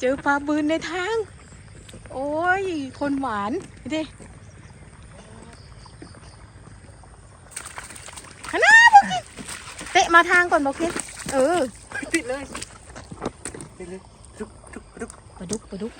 เจอปลาบืนในทาง โอ้ย คนหวานเด้ขนาดบอกกินเตะมาทางก่อนบอกกินเออ ติดเลย ติดเลยรุกรุกรุกปลาดุกปลาดุก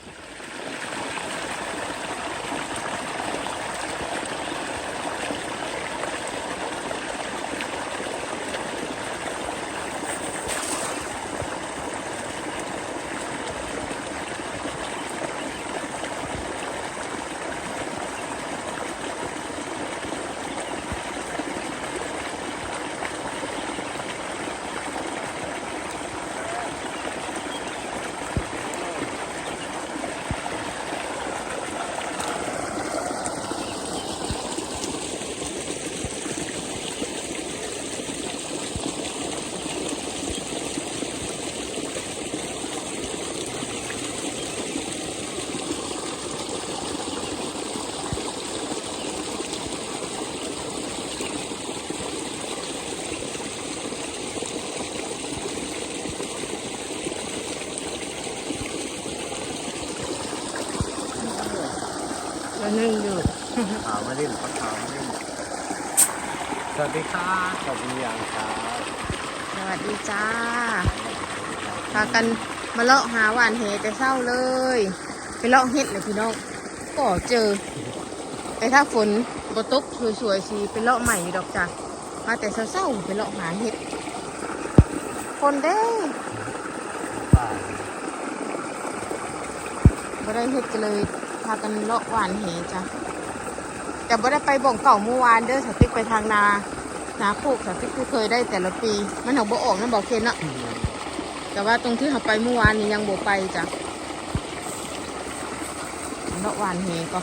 เล่นปลาขาวมาเล่นสวัสดีครับขอบคุณอย่างครับสวัสดีจ้าพากันมาเลาะหาหวานเหแต่เศร้าเลย ไปเลาะเห็ดเลยพี่น้องก็เจอ แต่ถ้าฝนบตกสวยๆสิไปเลาะใหม่อยู่ดอกจ้ะมาแต่เศร้าๆไปเลาะหาเห็ด คนเด้ป่าบ่ได้เห็ดกันเลยพากันเลาะหวานเหจ้ะ แต่บ่ได้ไปบ่งเก่าเมื่อวานเด้อสติ๊กไปทางนานาโคกสติ๊กที่เคยได้แต่ละปี มันหอกบ่ออกนั่นบอกเคนเนาะแต่ว่าตรงที่เราไปเมื่อวานนี้ยังบ่ไปจ้ะเลาะหวานเหก็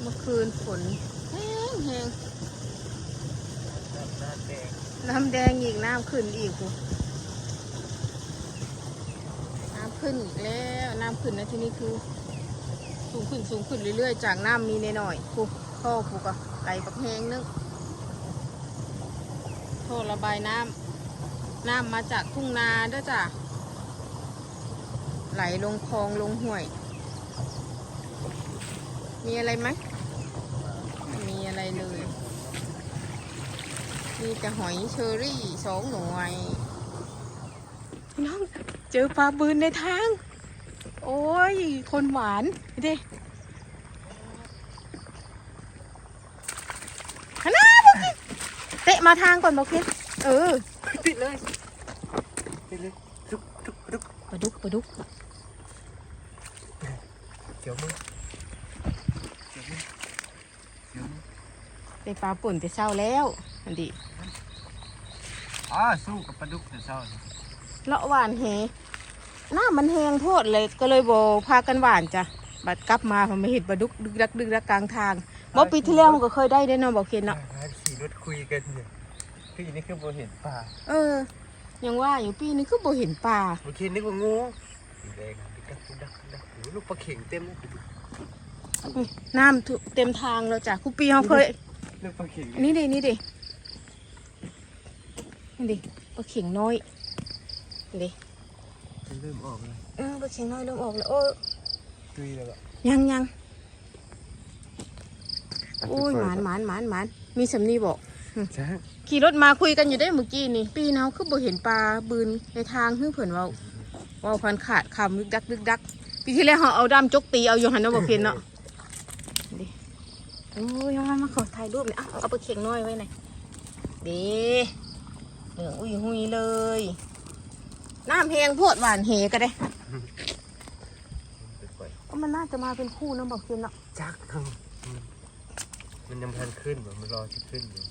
เมื่อคืนฝนแห้งแห้ง หน้าแดง น้ำแดงอีกน้ำ ขึ้นอีกกูน้ำขึ้นอีกแล้ว น้ำขึ้นนะที่นี่คือ สูงขึ้นสูงขึ้นเรื่อยๆ จากน้ำมีนหน่อยๆกูท่อกูก็ไหลปักแหงนึงท่อระบายน้ำน้ำมาจากทุ่งนาด้อจ้ะไหลลงคลองลงห้วย มีอะไรไหมไม่มีอะไรเลย มีแต่หอยเชอรี่สองหน่วยพี่น้องเจอปลาบืนในทาง โอ้ย คนหวานเด้ขนาดบอกกินเตะมาทางก่อนบอกกินเออ ติดเลย ติดเลยรุกรุกรุกปลาดุกปลาดุกเดี๋ยวมึงเดี๋ยวมึงเดี๋ยวมึงได้ปลาป่นแต่เช้าแล้วอันดี อ๋อสู้กับปลาดุกแต่เช้านี่เลาะหวานแหหน้ามันแหงโทษเลยก็เลยบอพากันหวานจ้ะบัดกลับมาผมไม่เห็นปลาดุกดึกดักดึกดักกลางทางบ่ปีที่แล้วมันก็เคยได้ได้เนาะบอกเคนเนาะหาขี่รถคุยกันเนี่ยพี่นี่คือโบเห็นป่าเออ ยังว่าอยู่ปีนี้คือบ่เห็นปลาโอเคนึกว่างูสีแดงดึกดักดึกดักดึกดักโอ้โหลูกปลาเข่งเต็มเลยอุ๊ยน้ำทุเต็มทางแล้วจ้ะคุปีเขาเคย ลูกปลาเข่งนี่ดินี่ดิ นี่ดิปลาเข็งน้อยนี่ดิมันเริ่มออกเลยเออปลาเข็งน้อยเริ่มออกแล้วโอ้ยตุยแล้วอะยังยังโอ้ยหมานหมานหมานหมานมีสำนีบอกจ้าขี่รถมาคุยกันอยู่ได้เมื่อกี้นี่ ปีเนาคือบ่เห็นปลาบืนในทางเพื่อเผื่อนเว่าเว่าพันขาดคำดึกดักดึกดักปีที่แล้วเขาเอาดำจกตีเอาอยู่หันเนาะบอกเพียนเนาะดิโอ้ยมามาขอถ่ายรูปหน่อยอะเอาไปเขียงน้อยไว้หน่อยดี เหลืองอุ้ยหุยเลย น้ำแหงโพดหวานเหก็ได้ไปปล่อยก็มันน่าจะมาเป็นคู่เนาะบอกเพียนเนาะจักอืมมันยังพันขึ้นบ่มันรอจะขึ้นอยู่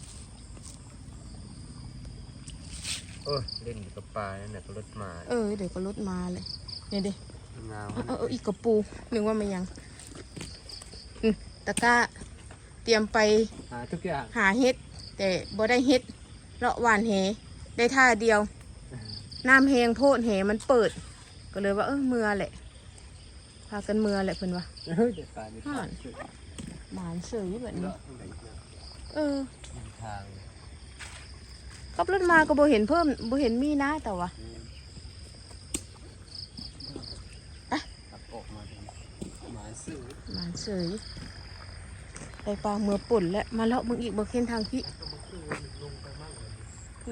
โอ้ยเล่นอยู่กับปลานั่นแหละก็รถมาเออเดี๋ยวก็รถมาเลยเนี่ยดิงามเอาเอาเอาอีกกระปูนึกว่ามันยังอืมตะกร้าเตรียมไปหาทุกอย่างหาเห็ด แต่บ่ได้เห็ดเลาะหวานเห ได้ท่าเดียว น้ำแหงโพดแหมันเปิด ก็เลยว่าเออเมื่อแหละ พากันเมื่อแหละเพิ่นว่าเฮ้ยเดี๋ยวตายในทางหมานเสยแบบนี้เลาะไหนเออ ทางขับรถมาก็บ่เห็นเพิ่มบ่เห็นมีนะแต่ว่าตัดออกมาเป็นหมาซื้อหมานเสยไปปลาเมื่อป่นแล้วมาเลาะมึงอีกบ่เข็นทางพี่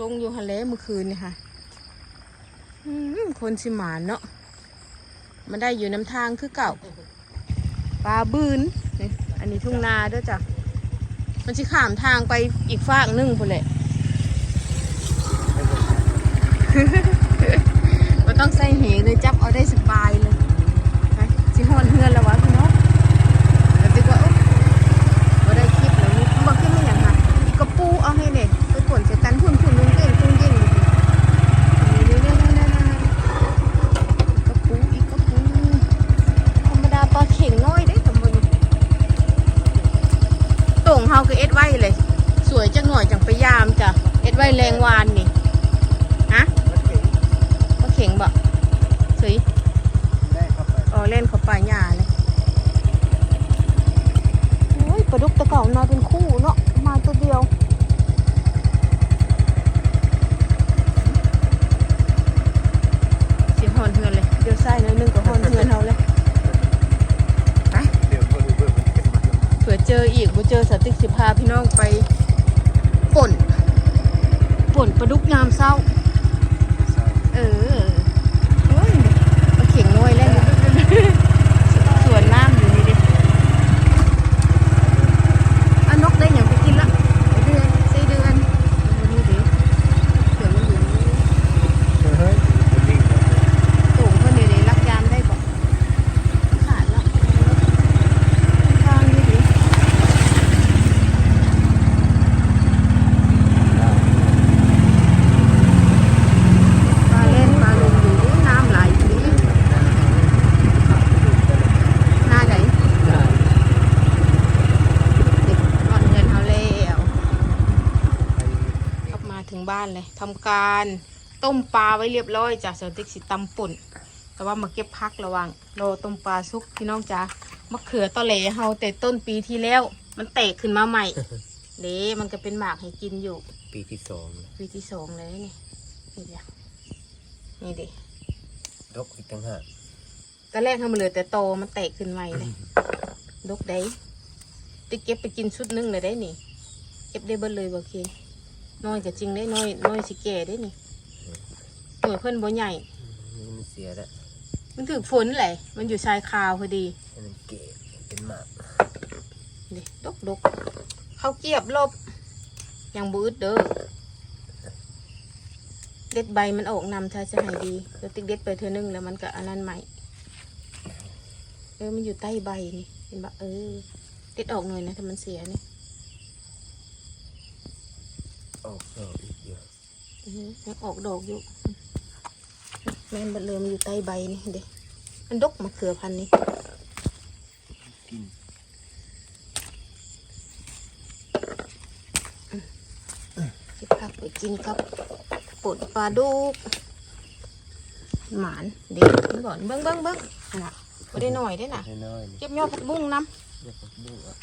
ลงอยู่หันแหล้วเมื่อคืนเนี่ยค่ะคนสิหมานเนาะมันได้อยู่น้ำทางคือเก่าปลาบืนอันนี้ทุ่งนาด้วยจ้ะมันสิข้ามทางไปอีกฟากหนึงพุ่นแหละก็ต้องใส่เหงเลยจับเอาได้สบายเลยไปสิหอนเฮือนแล้ววะพี่น้องแล้วติ๊กว่าโอ๊ะบ่ได้คลิปแล้วนี่บ่คลิปไม่อย่างค่ะกระปูเอาให้เนี่ยไปผลใส่กันพุ่นพุ่นลุงเก่งพุ่นเก่งอยู่นี่นี่นี่นี่นี่กระปูอีกกระปูธรรมดาปลาเข่งน้อยได้สมบูรณ์โต่งเฮาก็เอ็ดไว้เลย สวยจังหน่อยจังไปยามจ้ะเอ็ดไว้แรงวานนี่ฮะมันเก่งปลาเข่งบ่สวยแรกเข้าไปอ๋อเล่นเขาป่าหญ้าเลยโอ้ยปลาดุกตะเก่ามาเป็นคู่เนาะมาตัวเดียวเสียงหอนเฮือนเลยเดี๋ยวไส้หน้อยหนึงก็หอนเฮือนเขาเลย ไป เดี๋ยวคนเบื่อมันเก็บมาแล้ว เผื่อเจออีกบ่เจอสติ๊กสิพาพี่น้องไปป่นป่นปลาดุกยามเศร้าใช่เออโอ้ยปลาเข่งน้อยแล้วสวนน้ำอยู่นี่ดิอานกได้อย่างไปกินละเดือนสี่เดือนวันนี้ดิเดี๋ยวมันอยู่นี่ เฮ้ยมันนิ่งเลย โต่งเพื่อนนี่ดิรักยามได้บอกขาดละทางนี่ดิปลาเล่นปลาลงอยู่ดิน้ำไหลอยู่ดิหน้าไหน เด็กนอนเงินเขาแล้วกลั บมาถึงบ้านเลยทำการต้มปลาไว้เรียบร้อยจากเสาติ๊กสิตำป่น แต่ว่ามาเก็บพักระหวังรอต้มปลาสุกพี่น้องจ๋ามะเขือตอแหลเฮาแต่ต้นปีที่แล้ว มันแตกขึ้นมาใหม่เด้มันก็เป็นหมากให้กินอยู่ ปีที่สองปีที่สองเลยนี่นี่เดียวนี่ดิดกอีกตั้งห้าตอนแรกทำมาเหลือแต่โตมันแตกขึ้นใหม่เลยดกได้ติ๊กเก็บไปกินชุดหนึงเลยได้นี่ เก็บได้เบิดเลยบ่เค น้อยก็จริงได้น้อยน้อยสิแก่ได้นี่หน่วยเพิ่นบ่ใหญ่นี่มันเสียแล้วมันถึกฝนแหละมันอยู่ชายคาวพอดีให้มันเก๋เป็นหมากนี่ดกดกเขาเกียบลบยังบืดเด้อเด็ดใบมันออกนำถ้าจะให้ดีแล้วติ๊กเด็ดไปเธอนึงแล้วมันก็อันนั้นใหม่เออมันอยู่ใต้ใบนี่เห็นปะเออเด็ดออกหน่อยนะถ้ามันเสียนี่ ออกดอกอีกเยอะ อือฮึ ยังออกดอกอยู่ แม่นบัดเลยมันอยู่ใต้ใบนี่เด็มันดกมะเขือพันธุ์นี้กินเก็บผักไปกินครับปนปลาดุกหมานเด็กมันบอกเบิ้งเบิ้งเบิ้งน่ะไม่ได้หน่อยได้น่ะให้น้อยนี่เก็บยอดผักบุ้งน้เดี๋ยวผมดูอะ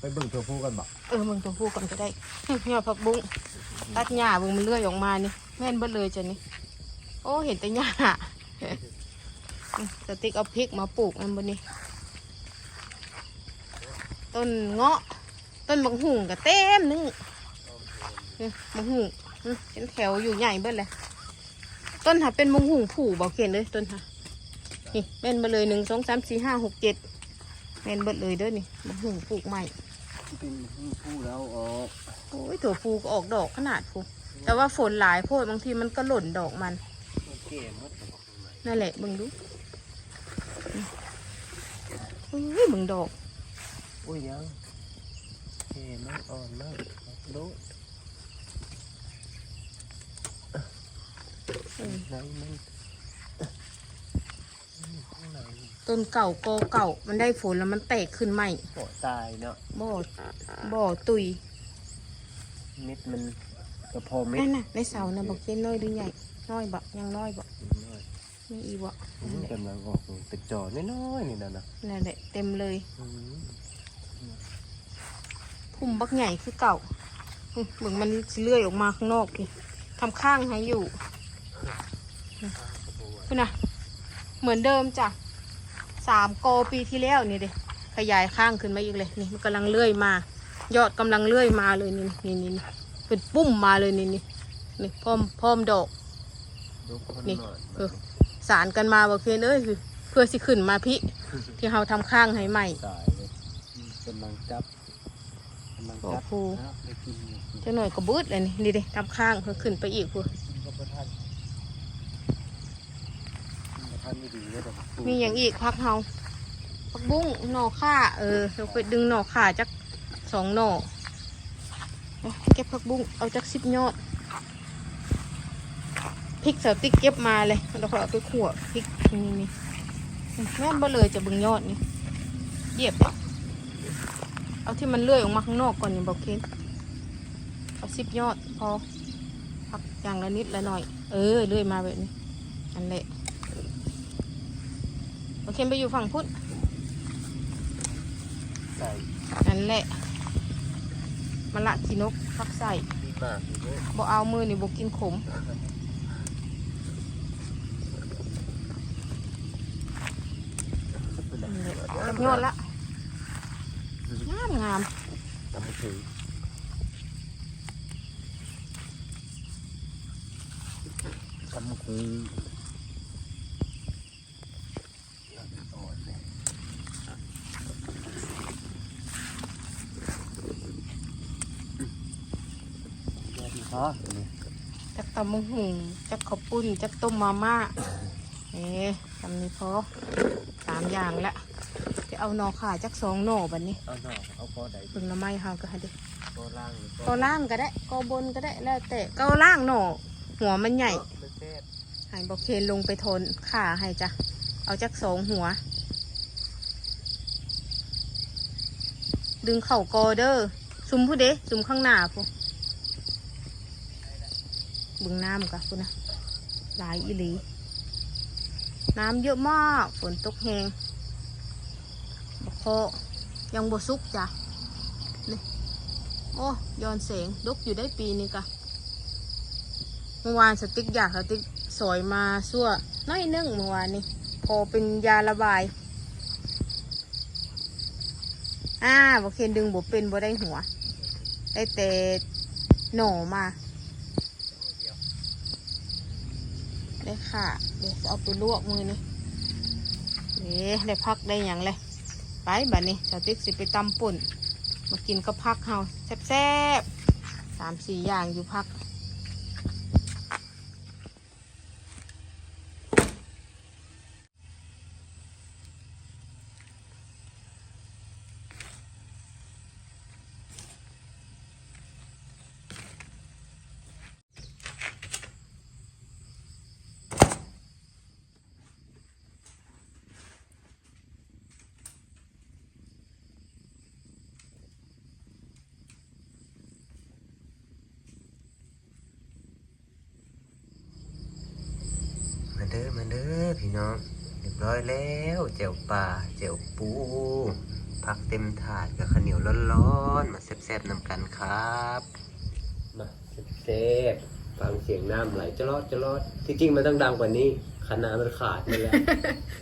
ไปเบิ่งตัวผู้กันบ่ำเออมึงตัวผู้ก่อนก็ได้ยอดผักบุ้งตัดหญ้าเบึงมันเลื่อยออกมานี่ แม่นเบิดเลยจ้ะนี่ โอ้เห็นแต่หญ้าสติ๊กเอาพริกมาปลูกนั่นบนนี้ ต้นเงาะ ต้นบังหุ่งก็เต็มนึงนี่บังหุ่งอืมเป็นแถวอยู่ใหญ่เบิดเลย ต้นหาเป็นบังหุ่งผู่บอกเขียนเลยต้นหานี่แม่นมาเลยหนึ่งสองสามสี่ห้าหกเจ็ดแม่นเบิดเลยเด้อนี่บังหุ่งปลูกใหม่เป็นผู้แล้วออก โอ้ยถั่วฟูก็ออกดอกขนาดฟู แต่ว่าฝนหลายโพดบางทีมันก็หล่นดอกมันมันเก๋หมดนั่นแหละเบิ่งดูเฮ้ยเบิ่งดอกอุ้ยยังเก๋มันอ่อนมากดูเออไหนมันข้างในต้นเก่าก็เก่า มันได้ฝนแล้วมันแตกขึ้นใหม่โอตายเนาะบ่อบ่อตุยเม็ดมัน กระพอเม็ดนั่นน่ะในเสาน่ะบอกเส้นน้อยดูใหญ่น้อยบ่ยังน้อยบ่มีอีบ่กำลังออกตึกจอน้อยๆนี่นะนะนั่นแหละเต็มเลยอืมพุ่มบักใหญ่คือเก่าอื้อเหมือนมันสิเลื่อยออกมาข้างนอกนี่ทำข้างให้อยู่คุณน่ะเหมือนเดิมจ้ะสามโกปีที่แล้วนี่เด้ขยายข้างขึ้นมาอีกเลยนี่มันกำลังเลื่อยมา ยอดกำลังเลื่อยมาเลยนี่นี่นี่นี่ เป็นปุ้มมาเลยนี่นี่นี่พร้อมพร้อมดอก ยกคนนี่หน่อยเออ สารกันมาบอกเพื่อนเอ้ยคือเพื่อสิขึ้นมาพี่ ที่เราทำข้างให้ใหม่ สายเลยอืมกำลังจับกำลังโอ้จับโห นะได้กินอยู่กินเจ้าหน่อยก็บืดเลยนี่นี่เด้ทำข้างเพื่อขึ้นไปอีกพูก็ประทันประทันไม่ดีเลยแต่ปลูกมีอย่างอีกพักเฮาพักบุ้งหน่อข่าเออเราไปดึงหน่อข่าจักสองหน่อ เก็บพักบุ้งเอาจักสิบยอดพริกเสาติ๊กเก็บมาเลยแล้วก็เอาไปขั่วพริกนี่นี่แม่นบ่เลยจะบึงยอดนี่เหยียบเอาที่มันเลื่อยออกมาข้างนอกก่อนนี่าบอกเคนเอาสิบยอดพอพักอย่างละนิดละหน่อย เออเลื่อยมาแบบนี้อันแหละโอเคไปอยู่ฝั่งพุทธใส่นั่นแหละ มะละขีนกฟักใส่บ่เอามือนี่บ่กินขมเป็นและจับยอดละงามงามทำให้ถึงทำคืออนเลย ยอดฮะนี่จักตำมงหุงจักข้าวปุ้นจักต้มมาม่าเอ๊ะทำนี้พอสามอย่างละจะเอาหน่อขาจักสองหน่อบัดนี้เอาหน่อเอาพอใดเพิ่งละไม้เฮาก็ให้เดิก็ล่างหรือก็ล่างก็ได้ก็บนก็ได้แล้วแต่ก็ล่างหน่อหัวมันใหญ่ไม่แซ่บให้บอกเคนลงไปทนขาให้จ้ะเอาจักสองหัว ดึงเข่ากอเดอร์ซุมผู้เด้ซุมข้างหน้าพู บึงน้ำกะพูนะหลายอีหลี น้ำเยอะมากฝนตกแหงบกคยังบสุกจ้ะนี่โอ้ย้อนแสงดกอยู่ได้ปีนี้กะเมื่อวานสติ๊กอยากสติ๊กสอยมาสั่วน้อยนึงเมื่อวานนี้พอเป็นยาระบายอ่าบอกเคนดึงบเป็นบ่ได้หัว ได้แต่หน่อมา ได้ค่ะ เดี๋ยวจะเอาไปลวกมือนี่เดี๋ยวได้พักได้อย่างเลย ไปบัดนี้สติ๊กสิไปตำป่น มากินก็พักเฮาแซ่บๆสามสี่อย่างอยู่พัก พี่น้องเรียบร้อยแล้วเจียวปลาเจียวปูผักเต็มถาดกับข้าวเหนียวร้อนๆมาแซ่บๆนำกันครับมาแซ่บๆฟังเสียงน้ำไหลจะรอดจะรอดที่จริงมันต้องดังกว่านี้คณะมันขาดไปแล้ว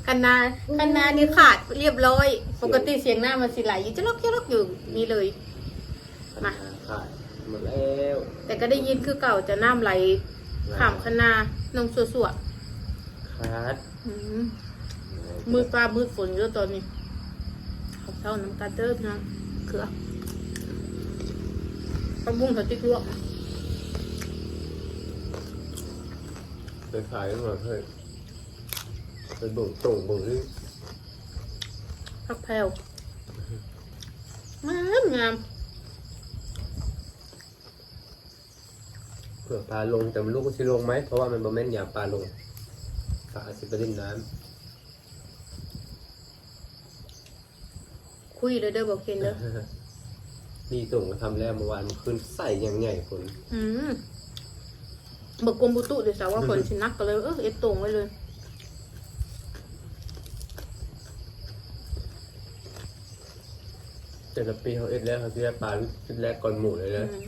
คันนาคันนานี่ขาดเรียบร้อย ปกติเสียงหน้ามันสิไหลอยู่จะลกจะลกอยู่นี่เลยคณะขาดหมดแล้ว แต่ก็ได้ยินคือเก่าจะน้ำไหลขามคันนานงสวด ขาดๆอืมมืดฟ้ามืดฝนเยอะตอนนี้เขาเท่าน้ำตาเตอร์พี่น้องเขือปลาบุ้งเขาติ๊กลวกไปขายกันหมดเลยไปเบ่งตรงเบ่งนี่พักแพรวงามงามเผื่อปลาลงแต่ไม่รู้ว่าจะลงไหมเพราะว่ามันบะแม่นยามปลาลงปลาสิบไปเล่นน้คุยเลยเด้อบอกเคนเด้อำ นี่ส่งมาทำแล้วเมื่อวานมันขึ้นใส่อยังใหญ่ฝนอืมเบิกกรมบุตุเดี๋ยวสาวว่าฝนสินักก็เลย เออเอ็ดตรงไว้เลย แต่ละปีเขาเอ็ดแล้วเขาจะได้ปลาชุดแรกก่อนหมูเลยอืนะม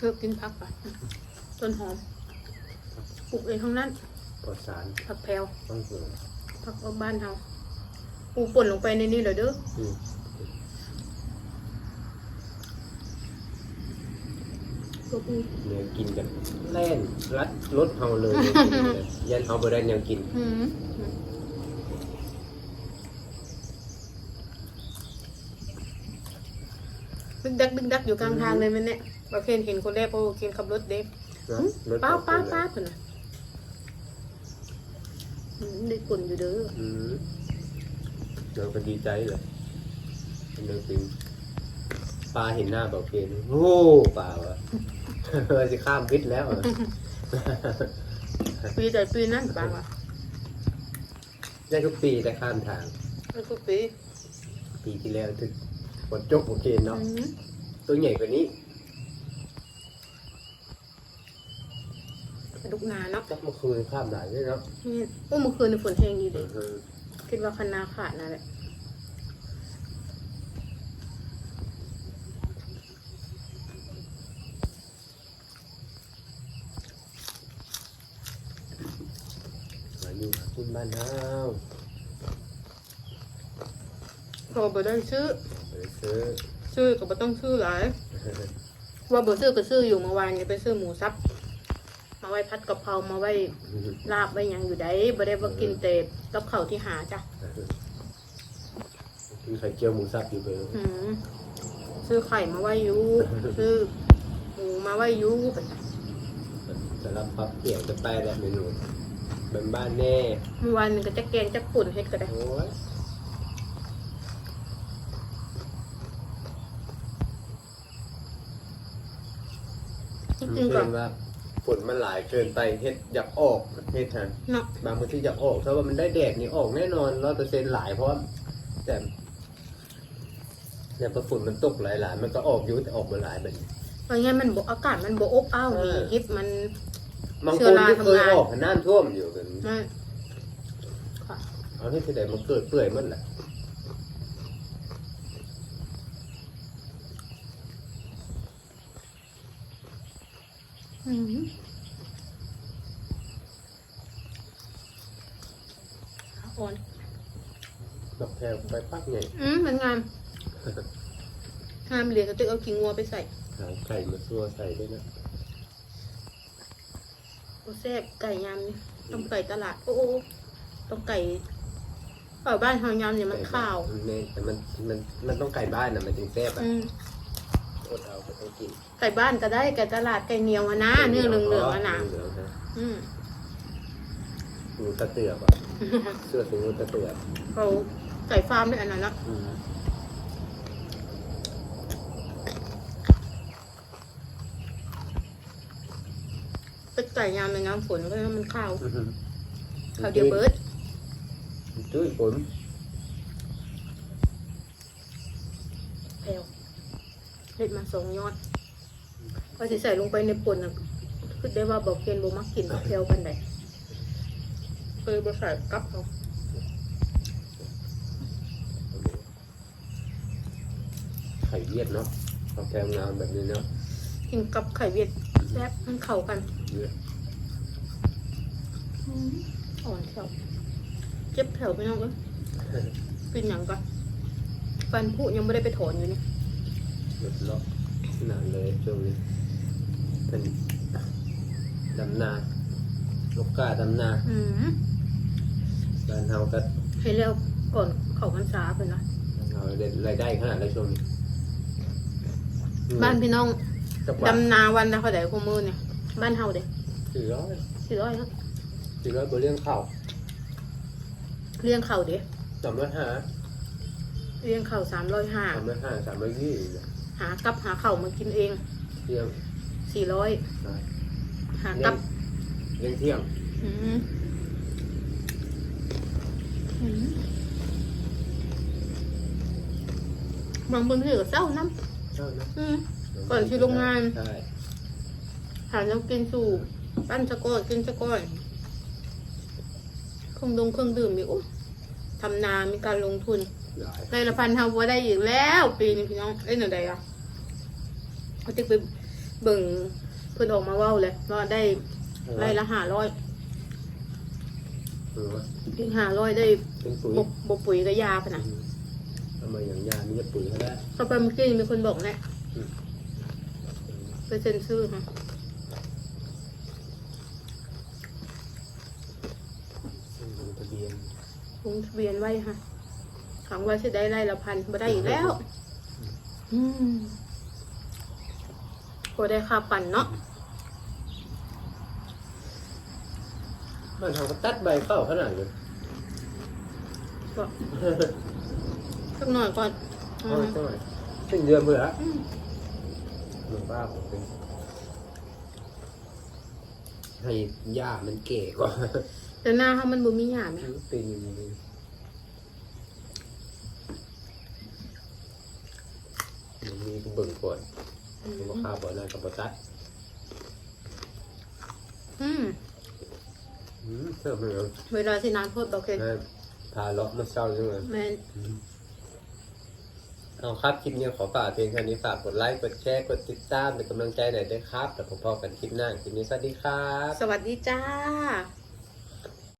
เลิกกินผักไปต้นหอมปลูกเองทั้งนั้นปลอดสารผักแพรวต้องเสือผักเอาบ้านเฮาปูป่นลงไปในนี้เลยเด้ออืมตัวปูเนี่ยกินกันแล่นรัดรถเฮาเลยเนี่ยกินเลยยันเฮาบ่ได้แนวกิน อืมดึกดักดึกดักอยู่กลางทางเลยมันเนี่ย บาเคนเห็นคนแรกเพราะว่าเคนขับรถเด้นะรถป้าเฮป้าคนป้าละคนน่ะอืมได้กลนอยู่เด้ออืมเราก็ดีใจเลยเป็นเรื่องจริงปลาเห็นหน้าบอกเกณฑ์โอ้ปลาวะเราจะข้ามพิษแล้วอะปีแต่ปีนั้นป้าวะได้ทุกปีแต่ข้ามทางแล้วก็ปี ปีที่แล้วถึงฝนจกโอเคเนาะอืมตัวใหญ่กว่านี้ กระดุกนาเนาะจักเมื่อคืนข้ามได้ด้วยเนาะนี่โอ้เมื่อคืนในฝนแห้งดีเอเลยอเออคิดว่าคันนาขาดนั่นแหละมาอยู่หากินบ้านเฮาพอบ่ได้ซื้อไปซื้อซื้อก็บ่ต้องซื้อหลายว่าบ่ซื้อก็ซื้ออยู่เมื่อวานนี่ไปซื้อหมูสับมา ไว้พัดกะเพรามาไว้ลาบไว้หยังอยู่ได้บ่ได้ว่ากินแต่กับข้าวที่หาจ้ะกินไข่เจียวหมูสับอยู่เบอร์อืมซื้อไข่มาไว้อยู่ซื้อหมูมาไว้อยู่ไปจ้ะจะรับปรับเปลี่ยนจะไปแบบเมนูเป็นบ้านแน่เมื่อวานนี่ก็จะแกงจะปุ่นเฮ็ดก็ได้โอ้ยจมันริงๆก็เกิ นว่าฝนมันหลายเกินไปเฮ็ดอยากออกเฮ็ดฮะเนาะบางพื้นที่อยากออกถ้าว่ามันได้แดดนี่ออกแน่นอนร้อยเปอร์เซ็นต์หลายเพราะว่าแต่เนี่ยพอฝนมันตกหลายๆมันก็ออกอยู่แต่ออกมาหลายแบบนี้เพราะงั้นมันบ่อากาศมันบ่อบอ้าวนี่เออฮิตมัน บางเชื้คอนราที่เคยทำงานออกน้ำท่วมอยู่กันนั่นค่ะเอาที่ที่ไหนมันเกิดเปื่อยหมันแหละ อืมอ่อนดอกแครไปปักไงอืมมันงามงามเหลียก็ตึกเอากิ่งงัวไปใส่หางไก่มาซัวใส่ด้วยนะโอ้แซ่บไก่ยำนี่ต้องไก่ตลาด โอ้โอ้ต้องไก่เป่าบ้านเฮายำเนี่ยมันข้าวแม่แต่มันมันมันต้องไก่บ้านนะมันถึงแซ่บอะ อืมอดเอาไปให้กินไก่บ้านก็ได้ไก่ตลาดไก่เหนียวอะนะเนื้อเหลืองๆอะนะเหลืองๆนะอืมงูตะเตือบอะเสื้อถึงงูตะเตือบเขาไก่ฟาร์มด้วยอันนั้นละอืมเป็นไก่ยำในน้ำฝนก็ให้มันข้าวข้าวเดียวเบิร์ดจุ้ยฝน แพลว เล็ดมาสองยอดพอสิใส่ลงไปในป่นน่ะคือได้ว่าบอกเกนบ่มักกินกับแพลวกันได้เคยบ่ใส่กับเขาไข่เวียดเนาะเอาแกงงามแบบนี้เนาะกินกับไข่เวียดแซ่บมันเข้ากันเยอะอืมอ่อนแถวเจ็บแถวไปน้องเอ้ยกินหยังก่อนฟันผุยังไม่ได้ไปถอนอยู่นี่ หลุดล็อกหนาเลยช่วงนี้เป็นดำนาลูกกาดำนาอืมบ้านเฮาก็ให้เร็วก่อนเข้าพรรษาเพิ่นนะเอารายได้ขนาดไรช่วงนี้บ้านพี่น้องจักบาทดำนาวันละเท่าไหร่คู่มือเนี่ย บ้านเฮาเด้สี่ร้อยสี่ร้อยครับสี่ร้อยบนเรื่องข้าวเลี้ยงเข่าเด้สามร้อยห้าเลี้ยงเข่าสามร้อยห้า สามร้อยห้าสามร้อยยี่เนี่ย หากับหาเข่ามากินเองเที่ยงสี่ร้อยอ่าหากับเลี้ยงเที่ยงอืมอืมบางพื้นที่ก็เศร้าน้เจ้านะำอืม ก่อนที่โรงงาน ใช่หาแล้วกินสู่ปั้นสะก้อนกินสะก้อนเครื่องดงเครื่องดื่มอีกโอ้ทำนามีการลงทุน หลายได้ละพันทำวัวได้อีกแล้ว ปีนี้พี่น้องเอ้ยหนูได้อะเขาติ๊กไปเบิ่งเพื่อนออกมาเว่าเลยว่าได้ไร่ละห้าร้อยเอออีกห้าร้อยได้เป็นปุ๋ยบบบปุ๋ยกับยาขนาดทำไมอย่างยามีแต่ปุ๋ยเท่านั้นเข้าไปเมื่อกี้มีคนบอกนะไปเซ็นชื่อค่ะลงทะเบียน ลงทะเบียนไว้ค่ะ ขังไว้จะได้ไร่ละพันไม่ได้อีกแล้ว อืมก็ได้ค่าปั่นเนาะบ้านเราก็ตัดใบเข้าขนาดเลยก็สักหน่อยก่อนอืเอามสักหน่อยสิ้นเดือนเบื่ออืมหลวงป้าผมเป็นให้ย่ามันเก๋กว่าแต่หน้าเขามันบ่มีหยามนะเป็นอย่างนี้มันมี กูเบิ่งก่อนอืมันมก็ข้าวบ่อนั่นกับบ่ตัดอืมอืมเพิ่มเลยเวลาที่นานโพดบอกเคนนะพาเลาะมาเศร้าจังเลย แมนเอาครับ คลิปนี้ขอฝากเพียงแค่นี้ฝากกดไลค์ กดแชร์ กดติดตามเป็นกำลังใจหน่อยด้วยครับแล้วพบกันคลิปหน้า คลิปนี้สวัสดีครับ สวัสดีจ้า